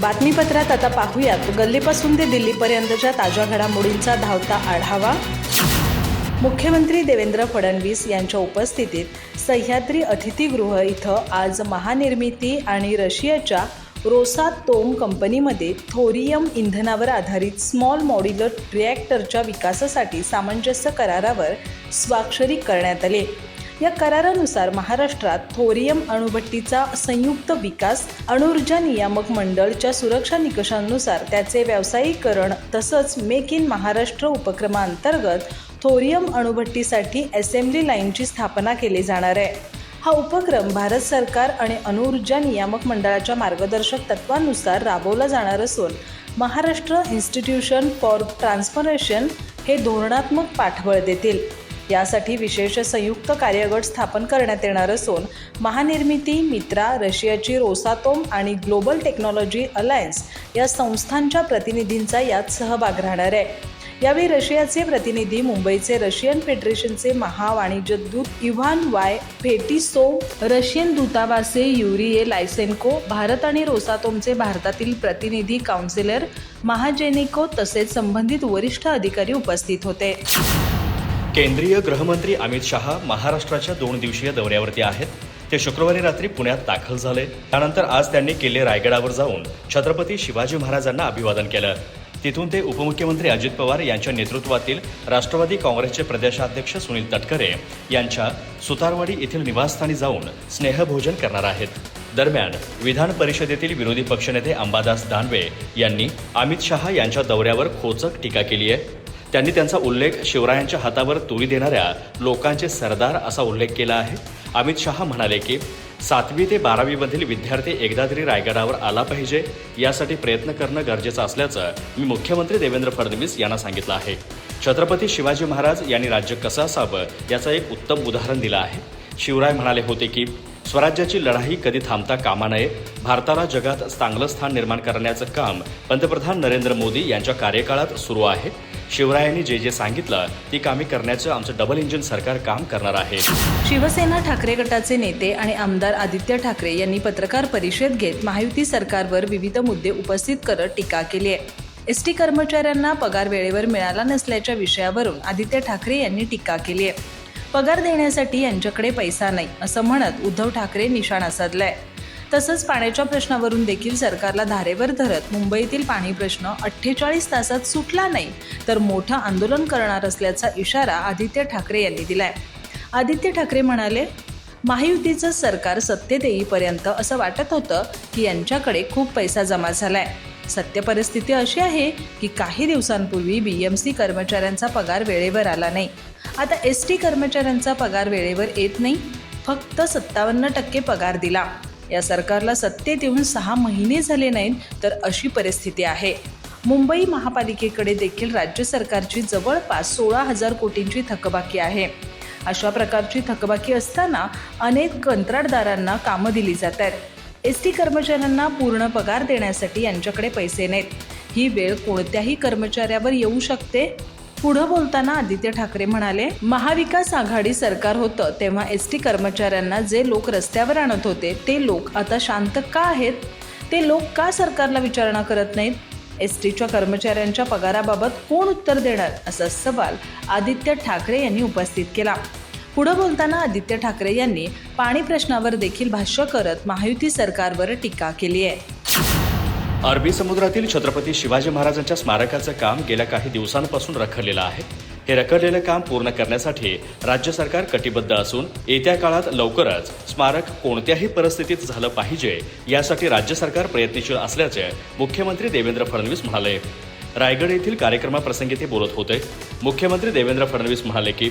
बातमीपत्रात आता पाहूयात. गल्लीपासून ते दिल्लीपर्यंतच्या ताज्या घडामोडींचा धावता आढावा. मुख्यमंत्री देवेंद्र फडणवीस यांच्या उपस्थितीत सह्याद्री अतिथीगृह इथं आज महानिर्मिती आणि रशियाच्या रोसातोम कंपनीमध्ये थोरियम इंधनावर आधारित स्मॉल मॉड्युलर रिॲक्टरच्या विकासासाठी सामंजस्य करारावर स्वाक्षरी करण्यात आले. या करारानुसार महाराष्ट्रात थोरियम अणुभट्टीचा संयुक्त विकास अणुऊर्जा नियामक मंडळच्या सुरक्षा निकषांनुसार त्याचे व्यावसायीकरण तसंच मेक इन महाराष्ट्र उपक्रमांतर्गत थोरियम अणुभट्टीसाठी असेंब्ली लाईनची स्थापना केली जाणार आहे. हा उपक्रम भारत सरकार आणि अणुऊर्जा नियामक मंडळाच्या मार्गदर्शक तत्वानुसार राबवला जाणार असून महाराष्ट्र इन्स्टिट्यूशन फॉर ट्रान्सफॉर्मेशन हे धोरणात्मक पाठबळ देतील. यासाठी विशेष संयुक्त कार्यगट स्थापन करण्यात येणार असून महानिर्मिती मित्रा रशियाची रोसातोम आणि ग्लोबल टेक्नॉलॉजी अलायन्स या संस्थांच्या प्रतिनिधींचा यात सहभाग राहणार आहे. यावेळी रशियाचे प्रतिनिधी मुंबईचे रशियन फेडरेशनचे महावाणिज्य दूत इव्हान वाय फेटिसो रशियन दूतावासे युरिये लायसेन्को भारत आणि रोसातोमचे भारतातील प्रतिनिधी काउन्सिलर महाजेनिको तसेच संबंधित वरिष्ठ अधिकारी उपस्थित होते. केंद्रीय गृहमंत्री अमित शहा महाराष्ट्राच्या दोन दिवसीय दौऱ्यावरती आहेत. ते शुक्रवारी रात्री पुण्यात दाखल झाले. त्यानंतर आज त्यांनी किल्ले रायगडावर जाऊन छत्रपती शिवाजी महाराजांना अभिवादन केलं. तिथून ते उपमुख्यमंत्री अजित पवार यांच्या नेतृत्वातील राष्ट्रवादी काँग्रेसचे प्रदेशाध्यक्ष सुनील तटकरे यांच्या सुतारवाडी येथील निवासस्थानी जाऊन स्नेहभोजन करणार आहेत. दरम्यान विधान परिषदेतील विरोधी पक्षनेते अंबादास दानवे यांनी अमित शहा यांच्या दौऱ्यावर खोचक टीका केली आहे. त्यांनी त्यांचा उल्लेख शिवरायांच्या हातावर तुरी देणाऱ्या लोकांचे सरदार असा उल्लेख केला आहे. अमित शहा म्हणाले की सातवी ते बारावीमधील विद्यार्थी एकदा तरी रायगडावर आला पाहिजे यासाठी प्रयत्न करणं गरजेचं असल्याचं मी मुख्यमंत्री देवेंद्र फडणवीस यांना सांगितलं आहे. छत्रपती शिवाजी महाराज यांनी राज्य कसं असावं याचं एक उत्तम उदाहरण दिलं आहे. शिवराय म्हणाले होते की स्वराज्याची लढाई कधी थांबता कामा नये भारताला जगात चांगलं स्थान निर्माण करण्याचं काम पंतप्रधान नरेंद्र मोदी यांच्या कार्यकाळात सुरू आहे. शिवरायांनी जे जे सांगितलं ती कामे करण्याचं आमचं डबल इंजिन सरकार काम करणार आहे. शिवसेना ठाकरे गटाचे नेते आणि आमदार आदित्य ठाकरे यांनी पत्रकार परिषद घेत महायुती सरकारवर विविध मुद्दे उपस्थित करत टीका केली आहे. एस टी कर्मचाऱ्यांना पगार वेळेवर मिळाला नसल्याच्या विषयावरून आदित्य ठाकरे यांनी टीका केली आहे. पगार देण्यासाठी यांच्याकडे पैसा नाही असं म्हणत उद्धव ठाकरे निशाणा साधलाय. तसंच पाण्याच्या प्रश्नावरून देखील सरकारला धारेवर धरत मुंबईतील पाणी प्रश्न अठ्ठेचाळीस तासात सुटला नाही तर मोठं आंदोलन करणार असल्याचा इशारा आदित्य ठाकरे यांनी दिलाय. आदित्य ठाकरे म्हणाले महायुतीचं सरकार सत्तेत येईपर्यंत असं वाटत होतं की यांच्याकडे खूप पैसा जमा झालाय. सत्य परिस्थिती अशी आहे की काही दिवसांपूर्वी बी एम सी कर्मचाऱ्यांचा पगार वेळेवर आला नाही. आता एस टी कर्मचाऱ्यांचा पगार वेळेवर येत नाही. फक्त सत्तावन्न टक्के पगार दिला. या सरकारला सत्तेत येऊन सहा महिने झाले नाहीत तर अशी परिस्थिती आहे. मुंबई महापालिकेकडे देखील राज्य सरकारची जवळपास सोळा हजार कोटींची थकबाकी आहे. अशा प्रकारची थकबाकी असताना अनेक कंत्राटदारांना कामं दिली जात आहेत एस टी कर्मचाऱ्यांना पूर्ण पगार देण्यासाठी यांच्याकडे पैसे नाहीत. ही वेळ कोणत्याही कर्मचाऱ्यावर येऊ शकते? पुढं बोलताना आदित्य ठाकरे म्हणाले महाविकास आघाडी सरकार होतं तेव्हा एस टी कर्मचाऱ्यांना जे लोक रस्त्यावर आणत होते ते लोक आता शांत का आहेत? ते लोक का सरकारला विचारणा करत नाहीत? एस टीच्या कर्मचाऱ्यांच्या पगाराबाबत कोण उत्तर देणार? असा सवाल आदित्य ठाकरे यांनी उपस्थित केला. पुढं बोलताना आदित्य ठाकरे यांनी पाणी प्रश्नावर देखील भाष्य करत महायुती सरकारवर टीका केली आहे. अरबी समुद्रातील छत्रपती शिवाजी महाराजांच्या स्मारकाचं काम गेल्या काही दिवसांपासून रखडलेलं आहे. हे रखडलेलं काम पूर्ण करण्यासाठी राज्य सरकार कटिबद्ध असून येत्या काळात लवकरच स्मारक कोणत्याही परिस्थितीत झालं पाहिजे यासाठी राज्य सरकार प्रयत्नशील असल्याचे मुख्यमंत्री देवेंद्र फडणवीस म्हणाले. रायगड येथील कार्यक्रमाप्रसंगी ते बोलत होते. मुख्यमंत्री देवेंद्र फडणवीस म्हणाले की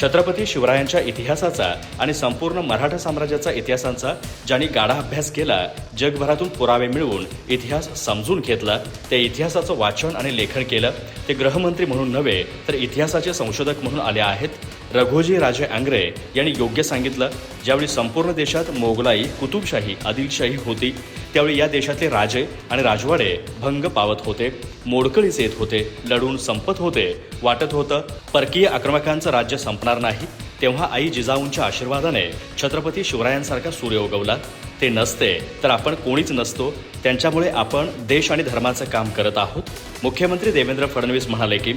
छत्रपती शिवरायांच्या इतिहासाचा आणि संपूर्ण मराठा साम्राज्याचा इतिहासांचा ज्यांनी गाढा अभ्यास केला जगभरातून पुरावे मिळवून इतिहास समजून घेतला त्या इतिहासाचं वाचन आणि लेखन केलं ते गृहमंत्री म्हणून नव्हे तर इतिहासाचे संशोधक म्हणून आले आहेत रघोजी राजे आंग्रे यांनी योग्य सांगितलं. ज्यावेळी संपूर्ण देशात मोगलाई कुतुबशाही आदिलशाही होती त्यावेळी या देशातले राजे आणि राजवाडे भंग पावत होते मोडकळीस येत होते लढून संपत होते वाटत होतं परकीय आक्रमकांचं राज्य संपणार नाही. तेव्हा आई जिजाऊंच्या आशीर्वादाने छत्रपती शिवरायांसारखा सूर्य उगवला. ते नसते तर आपण कोणीच नसतो. त्यांच्यामुळे आपण देश आणि धर्माचं काम करत आहोत. मुख्यमंत्री देवेंद्र फडणवीस म्हणाले की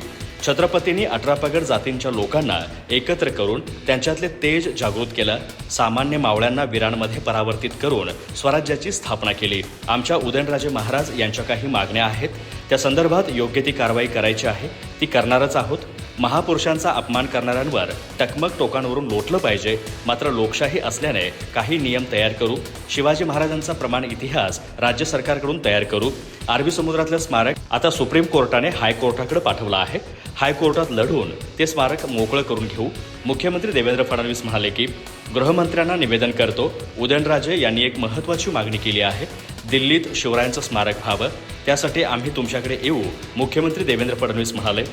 छत्रपतींनी अठरापगड जातींच्या लोकांना एकत्र करून त्यांच्यातले तेज जागृत केलं. सामान्य मावळ्यांना वीरांमध्ये परावर्तित करून स्वराज्याची स्थापना केली. आमच्या उदयनराजे महाराज यांच्या काही मागण्या आहेत. त्या संदर्भात योग्य ती कारवाई करायची आहे. ती करणारच आहोत. महापुरुषांचा अपमान करणाऱ्यांवर टकमक टोकांवरून लोटलं पाहिजे मात्र लोकशाही असल्याने काही नियम तयार करू शिवाजी महाराजांचा प्रमाण इतिहास राज्य सरकारकडून तयार करू. अरबी समुद्रातलं स्मारक आता सुप्रीम कोर्टाने हायकोर्टाकडे पाठवलं आहे. हायकोर्टात लढून ते स्मारक मोकळं करून घेऊ. मुख्यमंत्री देवेंद्र फडणवीस म्हणाले की गृहमंत्र्यांना निवेदन करतो. उदयनराजे यांनी एक महत्त्वाची मागणी केली आहे. दिल्लीत शिवरायांचं स्मारक व्हावं. त्यासाठी आम्ही तुमच्याकडे येऊ मुख्यमंत्री देवेंद्र फडणवीस म्हणाले.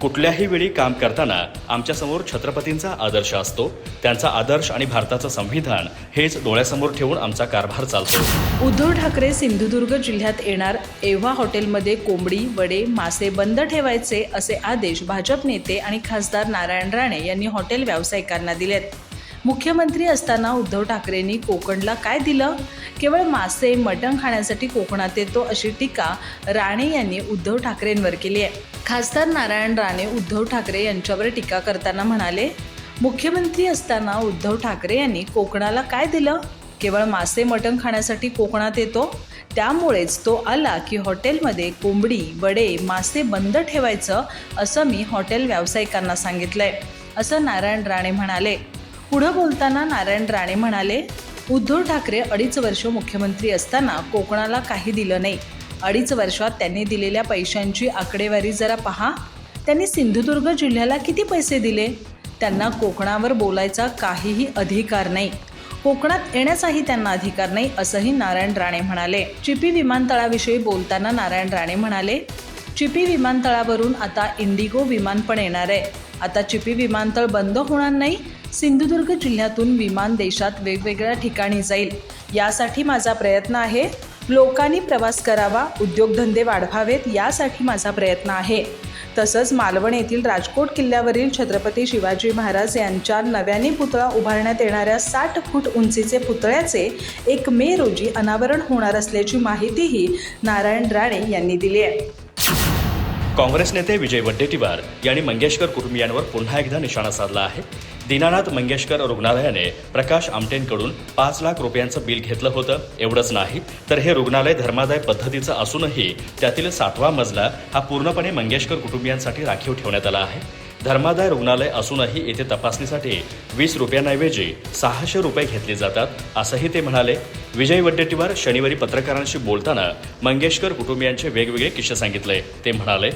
कुठल्याही वेळी काम करताना आमच्यासमोर छत्रपतींचा आदर्श असतो. त्यांचा आदर्श आणि भारताचं संविधान हेच डोळ्यासमोर ठेवून आमचा कारभार चालतो. उद्धव ठाकरे सिंधुदुर्ग जिल्ह्यात येणार एव्हा हॉटेलमध्ये कोंबडी वडे मासे बंद ठेवायचे असे आदेश भाजप नेते आणि खासदार नारायण राणे यांनी हॉटेल व्यावसायिकांना दिलेत. मुख्यमंत्री असताना उद्धव ठाकरेंनी कोकणला काय दिलं? केवळ मासे मटण खाण्यासाठी कोकणात येतो अशी टीका राणे यांनी उद्धव ठाकरेंवर केली आहे. खासदार नारायण राणे उद्धव ठाकरे यांच्यावर टीका करताना म्हणाले मुख्यमंत्री असताना उद्धव ठाकरे यांनी कोकणाला काय दिलं? केवळ मासे मटण खाण्यासाठी कोकणात येतो? त्यामुळेच तो आला की हॉटेलमध्ये कोंबडी वडे मासे बंद ठेवायचं असं मी हॉटेल व्यावसायिकांना सांगितलंय असं नारायण राणे म्हणाले. पुढं बोलताना नारायण राणे म्हणाले उद्धव ठाकरे अडीच वर्ष मुख्यमंत्री असताना कोकणाला काही दिलं नाही. अडीच वर्षात त्यांनी दिलेल्या पैशांची आकडेवारी जरा पहा. त्यांनी सिंधुदुर्ग जिल्ह्याला किती पैसे दिले? त्यांना कोकणावर बोलायचा काहीही अधिकार नाही. कोकणात येण्याचाही त्यांना अधिकार नाही असंही नारायण राणे म्हणाले. चिपी विमानतळाविषयी बोलताना नारायण राणे म्हणाले चिपी विमानतळावरून आता इंडिगो विमान पण येणार आहे. आता चिपी विमानतळ बंद होणार नाही. सिंधुदुर्ग जिल्ह्यातून विमान देशात वेगवेगळ्या ठिकाणी जाईल. यासाठी माझा प्रयत्न आहे. लोकांनी प्रवास करावा उद्योगधंदे वाढवावेत यासाठी माझा प्रयत्न आहे. तसंच मालवण येथील राजकोट किल्ल्यावरील छत्रपती शिवाजी महाराज यांच्या नव्याने पुतळा उभारण्यात येणाऱ्या साठ फूट उंचीचे पुतळ्याचे एक मे रोजी अनावरण होणार असल्याची माहितीही नारायण राणे यांनी दिली आहे. काँग्रेस नेते विजय वड्डेटीवार यांनी मंगेशकर कुटुंबियांवर पुन्हा एकदा निशाणा साधला आहे. दीनानाथ मंगेशकर रुग्णालयाने प्रकाश आमटेंकडून पाच लाख रुपयांचं बिल घेतलं होतं. एवढंच नाही तर हे रुग्णालय धर्मादाय पद्धतीचं असूनही त्यातील सातवा मजला हा पूर्णपणे मंगेशकर कुटुंबियांसाठी राखीव ठेवण्यात आला आहे. धर्मादाय रुग्णालय असूनही येथे तपासणीसाठी वीस रुपयांऐवजी सहाशे रुपये घेतले जातात असंही ते म्हणाले. विजय वड्डेटीवार शनिवारी पत्रकारांशी बोलताना मंगेशकर कुटुंबियांचे वेगवेगळे किस्से सांगितले. ते म्हणाले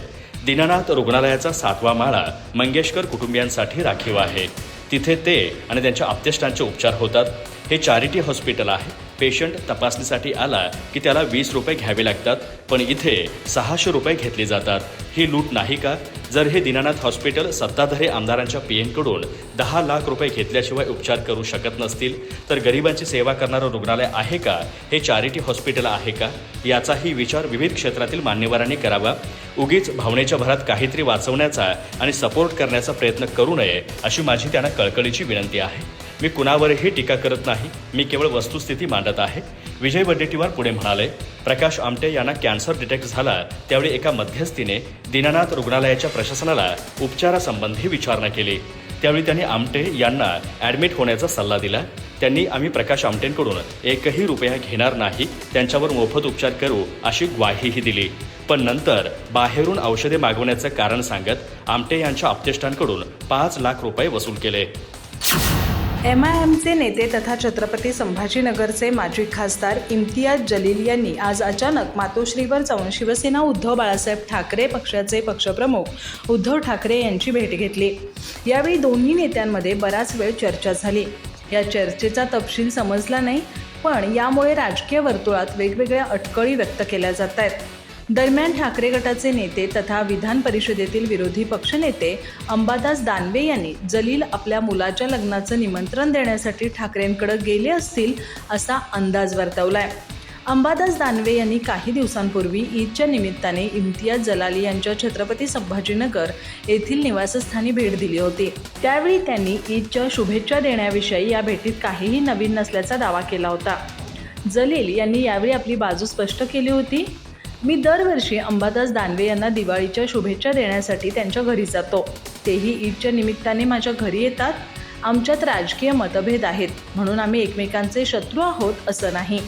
दीनानाथ रुग्णालयाचा सातवा माळा मंगेशकर कुटुंबियांसाठी राखीव आहे. तिथे ते आणि त्यांच्या आप्तेष्टांचे उपचार होतात. हे चॅरिटी हॉस्पिटल आहे. पेशंट तपासणीसाठी आला की त्याला वीस रुपये घ्यावे लागतात पण इथे सहाशे रुपये घेतले जातात. ही लूट नाही का? जर हे दीनानाथ हॉस्पिटल सत्ताधारी आमदारांच्या पीएमकडून दहा लाख रुपये घेतल्याशिवाय उपचार करू शकत नसतील तर गरिबांची सेवा करणारं रुग्णालय आहे का? हे चॅरिटी हॉस्पिटल आहे का? याचाही विचार विविध क्षेत्रातील मान्यवरांनी करावा. उगीच भावनेच्या भरात काहीतरी वाचवण्याचा आणि सपोर्ट करण्याचा प्रयत्न करू नये अशी माझी त्यांना कळकळीची विनंती आहे. मी कुणावरही टीका करत नाही. मी केवळ वस्तुस्थिती मांडत आहे. विजय वडेट्टीवार पुढे म्हणाले प्रकाश आमटे यांना कॅन्सर डिटेक्ट झाला त्यावेळी एका मध्यस्थीने दीनानाथ रुग्णालयाच्या प्रशासनाला उपचारासंबंधी विचारणा केली. त्यावेळी त्यांनी आमटे यांना ॲडमिट होण्याचा सल्ला दिला. त्यांनी आम्ही प्रकाश आमटेंकडून एकही रुपया घेणार नाही. त्यांच्यावर मोफत उपचार करू अशी ग्वाहीही दिली. पण नंतर बाहेरून औषधे मागवण्याचं कारण सांगत आमटे यांच्या आप्तेष्टांकडून पाच लाख रुपये वसूल केले. एम आय एमचे नेते तथा छत्रपती संभाजीनगरचे माजी खासदार इम्तियाज जलील यांनी आज अचानक मातोश्रीवर जाऊन शिवसेना उद्धव बाळासाहेब ठाकरे पक्षाचे पक्षप्रमुख उद्धव ठाकरे यांची भेट घेतली. यावेळी दोन्ही नेत्यांमध्ये बराच वेळ चर्चा झाली. या चर्चेचा तपशील समजला नाही पण यामुळे राजकीय वर्तुळात वेगवेगळ्या अटकळी व्यक्त केल्या जात आहेत. दरम्यान ठाकरे गटाचे नेते तथा विधान परिषदेतील विरोधी पक्षनेते अंबादास दानवे यांनी जलील आपल्या मुलाच्या लग्नाचं निमंत्रण देण्यासाठी ठाकरेंकडे गेले असतील असा अंदाज वर्तवलाय. अंबादास दानवे यांनी काही दिवसांपूर्वी ईदच्या निमित्ताने इम्तियाज जलाली यांच्या छत्रपती संभाजीनगर येथील निवासस्थानी भेट दिली होती. त्यावेळी त्यांनी ईदच्या शुभेच्छा देण्याविषयी या भेटीत काहीही नवीन नसल्याचा दावा केला होता. जलील यांनी यावेळी आपली बाजू स्पष्ट केली होती. मी दरवर्षी अंबादास दानवे यांना दिवाळीच्या शुभेच्छा देण्यासाठी त्यांच्या घरी जातो. तेही ईदच्या निमित्ताने माझ्या घरी येतात. आमच्यात राजकीय मतभेद आहेत म्हणून आम्ही एकमेकांचे शत्रू आहोत असं नाही.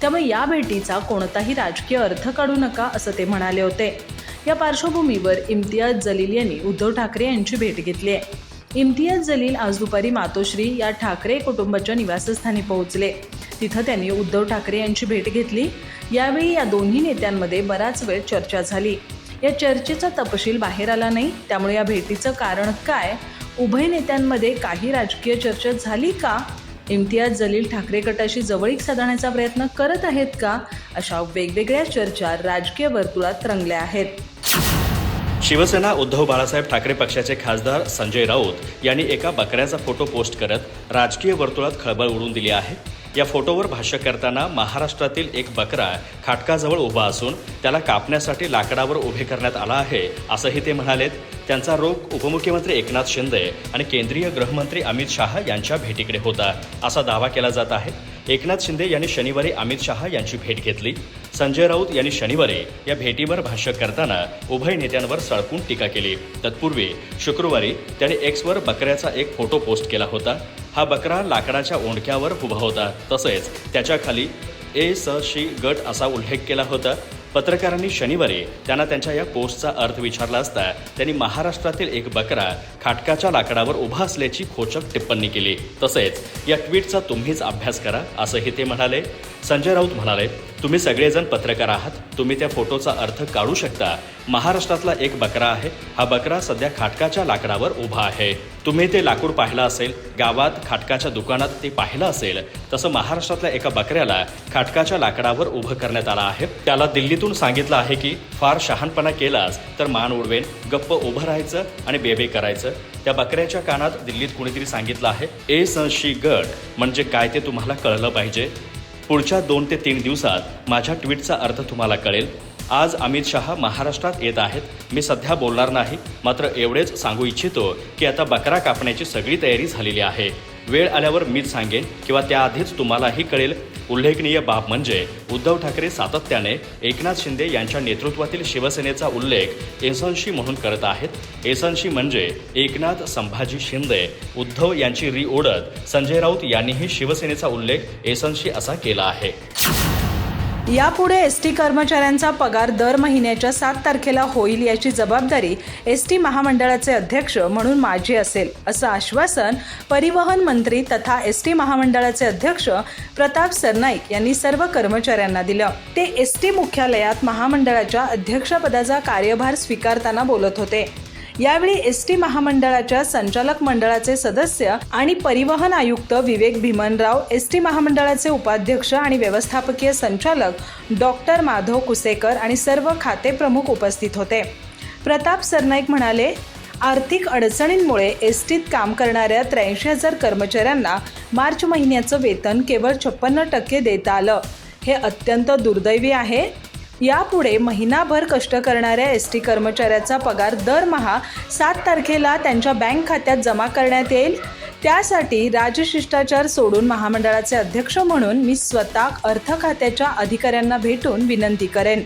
त्यामुळे या भेटीचा कोणताही राजकीय अर्थ काढू नका असं ते म्हणाले होते. या पार्श्वभूमीवर इम्तियाज जलील यांनी उद्धव ठाकरे यांची भेट घेतली आहे. इम्तियाज जलील आज दुपारी मातोश्री या ठाकरे कुटुंबाच्या निवासस्थानी पोहोचले. तिथं त्यांनी उद्धव ठाकरे यांची भेट घेतली. यावेळी या दोन्ही नेत्यांमध्ये बराच वेळ चर्चा झाली. या चर्चेचा तपशील बाहेर आला नाही. त्यामुळे या भेटीचं कारण काय? उभय नेत्यांमध्ये काही राजकीय चर्चा झाली का? इम्तियाज जलील ठाकरे गटाशी जवळीक साधण्याचा प्रयत्न करत आहेत का? अशा वेगवेगळ्या चर्चा राजकीय वर्तुळात रंगल्या आहेत. शिवसेना उद्धव बाळासाहेब ठाकरे पक्षाचे खासदार संजय राऊत यांनी एका बकऱ्याचा फोटो पोस्ट करत राजकीय वर्तुळात खळबळ उडून दिली आहे. या फोटोवर भाष्य करताना महाराष्ट्रातील एक बकरा खाटकाजवळ उभा असून त्याला कापण्यासाठी लाकडावर उभे करण्यात आला आहे असंही ते म्हणालेत. त्यांचा रोग उपमुख्यमंत्री एकनाथ शिंदे आणि केंद्रीय गृहमंत्री अमित शहा यांच्या भेटीकडे होता असा दावा केला जात आहे. एकनाथ शिंदे यांनी शनिवारी अमित शहा यांची भेट घेतली. संजय राऊत यांनी शनिवारी या भेटीवर भाष्य करताना उभय नेत्यांवर सळकून टीका केली. तत्पूर्वी शुक्रवारी त्यांनी एक्सवर बकऱ्याचा एक फोटो पोस्ट केला होता. हा बकरा लाकडाच्या ओंडक्यावर उभा होता. तसेच त्याच्याखाली ए स शी गट असा उल्लेख केला होता. पत्रकारांनी शनिवारी त्यांना त्यांच्या या पोस्टचा अर्थ विचारला असता त्यांनी महाराष्ट्रातील एक बकरा खाटकाच्या लाकडावर उभा असल्याची खोचक टिप्पणी केली. तसेच या ट्विटचा तुम्हीच अभ्यास करा असंही ते म्हणाले. संजय राऊत म्हणाले तुम्ही सगळेजण पत्रकार आहात. तुम्ही त्या फोटोचा अर्थ काढू शकता. महाराष्ट्रातला एक बकरा आहे. हा बकरा सध्या खाटकाच्या लाकडावर उभा आहे. तुम्ही ते लाकूड पाहिलं असेल गावात खाटकाच्या दुकानात ते पाहिलं असेल तसं महाराष्ट्रातल्या एका बकऱ्याला खाटकाच्या लाकडावर उभं करण्यात आलं आहे. त्याला दिल्लीतून सांगितलं आहे की फार शहाणपणा केलास तर मान उडवेन गप्प उभं राहायचं आणि बेबे करायचं. त्या बकऱ्याच्या कानात दिल्लीत कुणीतरी सांगितलं आहे ए संशी गट म्हणजे काय ते तुम्हाला कळलं पाहिजे? पुढच्या दोन ते तीन दिवसात माझ्या ट्विटचा अर्थ तुम्हाला कळेल. आज अमित शहा महाराष्ट्रात येत आहेत. मी सध्या बोलणार नाही मात्र एवढेच सांगू इच्छितो की आता बकरा कापण्याची सगळी तयारी झालेली आहे. वेळ आल्यावर मीच सांगेन किंवा त्याआधीच तुम्हालाही कळेल. उल्लेखनीय बाब म्हणजे उद्धव ठाकरे सातत्याने एकनाथ शिंदे यांच्या नेतृत्वातील शिवसेनेचा उल्लेख एसनशी म्हणून करत आहेत. एसनशी म्हणजे एकनाथ संभाजी शिंदे उद्धव यांची री ओढत संजय राऊत यांनीही शिवसेनेचा उल्लेख एसनशी असा केला आहे. यापुढे एस टी कर्मचाऱ्यांचा पगार दर महिन्याच्या सात तारखेला होईल याची जबाबदारी एस टी महामंडळाचे अध्यक्ष म्हणून माझी असेल असं आश्वासन परिवहन मंत्री तथा एस टी महामंडळाचे अध्यक्ष प्रताप सरनाईक यांनी सर्व कर्मचाऱ्यांना दिलं. ते एस टी मुख्यालयात महामंडळाच्या अध्यक्षपदाचा कार्यभार स्वीकारताना बोलत होते. यावेळी एस टी महामंडळाच्या संचालक मंडळाचे सदस्य आणि परिवहन आयुक्त विवेक भीमनराव एस टी महामंडळाचे उपाध्यक्ष आणि व्यवस्थापकीय संचालक डॉक्टर माधव कुसेकर आणि सर्व खाते प्रमुख उपस्थित होते. प्रताप सरनाईक म्हणाले आर्थिक अडचणींमुळे एस टीत काम करणाऱ्या त्र्याऐंशी हजार कर्मचाऱ्यांना मार्च महिन्याचं वेतन केवळ छप्पन्न टक्के देता आलं. हे अत्यंत दुर्दैवी आहे. यापुढे महिनाभर कष्ट करणाऱ्या एस टी कर्मचाऱ्याचा पगार दरमहा सात तारखेला त्यांच्या बँक खात्यात जमा करण्यात येईल. त्यासाठी राजशिष्टाचार सोडून महामंडळाचे अध्यक्ष म्हणून मी स्वतः अर्थ खात्याच्या अधिकाऱ्यांना भेटून विनंती करेन.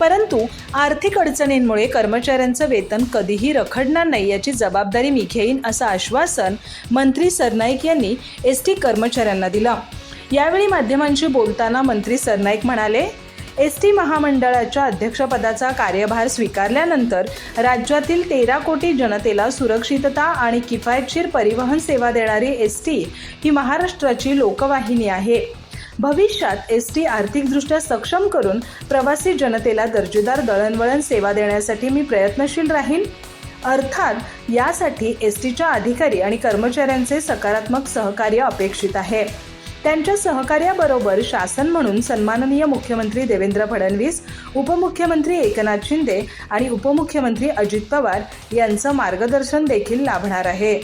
परंतु आर्थिक अडचणींमुळे कर्मचाऱ्यांचं वेतन कधीही रखडणार नाही याची जबाबदारी मी घेईन असं आश्वासन मंत्री सरनाईक यांनी एस टी कर्मचाऱ्यांना दिलं. यावेळी माध्यमांशी बोलताना मंत्री सरनाईक म्हणाले एस टी महामंडळाच्या अध्यक्षपदाचा कार्यभार स्वीकारल्यानंतर राज्यातील तेरा कोटी जनतेला सुरक्षितता आणि किफायतशीर परिवहन सेवा देणारी एस टी ही महाराष्ट्राची लोकवाहिनी आहे. भविष्यात एस टी आर्थिकदृष्ट्या सक्षम करून प्रवासी जनतेला दर्जेदार दळणवळण सेवा देण्यासाठी मी प्रयत्नशील राहीन? अर्थात यासाठी एस टीच्या अधिकारी आणि कर्मचाऱ्यांचे सकारात्मक सहकार्य अपेक्षित आहे. त्यांच्या सहकार्याबरोबर शासन म्हणून सन्माननीय मुख्यमंत्री देवेंद्र फडणवीस उपमुख्यमंत्री एकनाथ शिंदे आणि उपमुख्यमंत्री अजित पवार यांचं मार्गदर्शन देखील लाभणार आहे.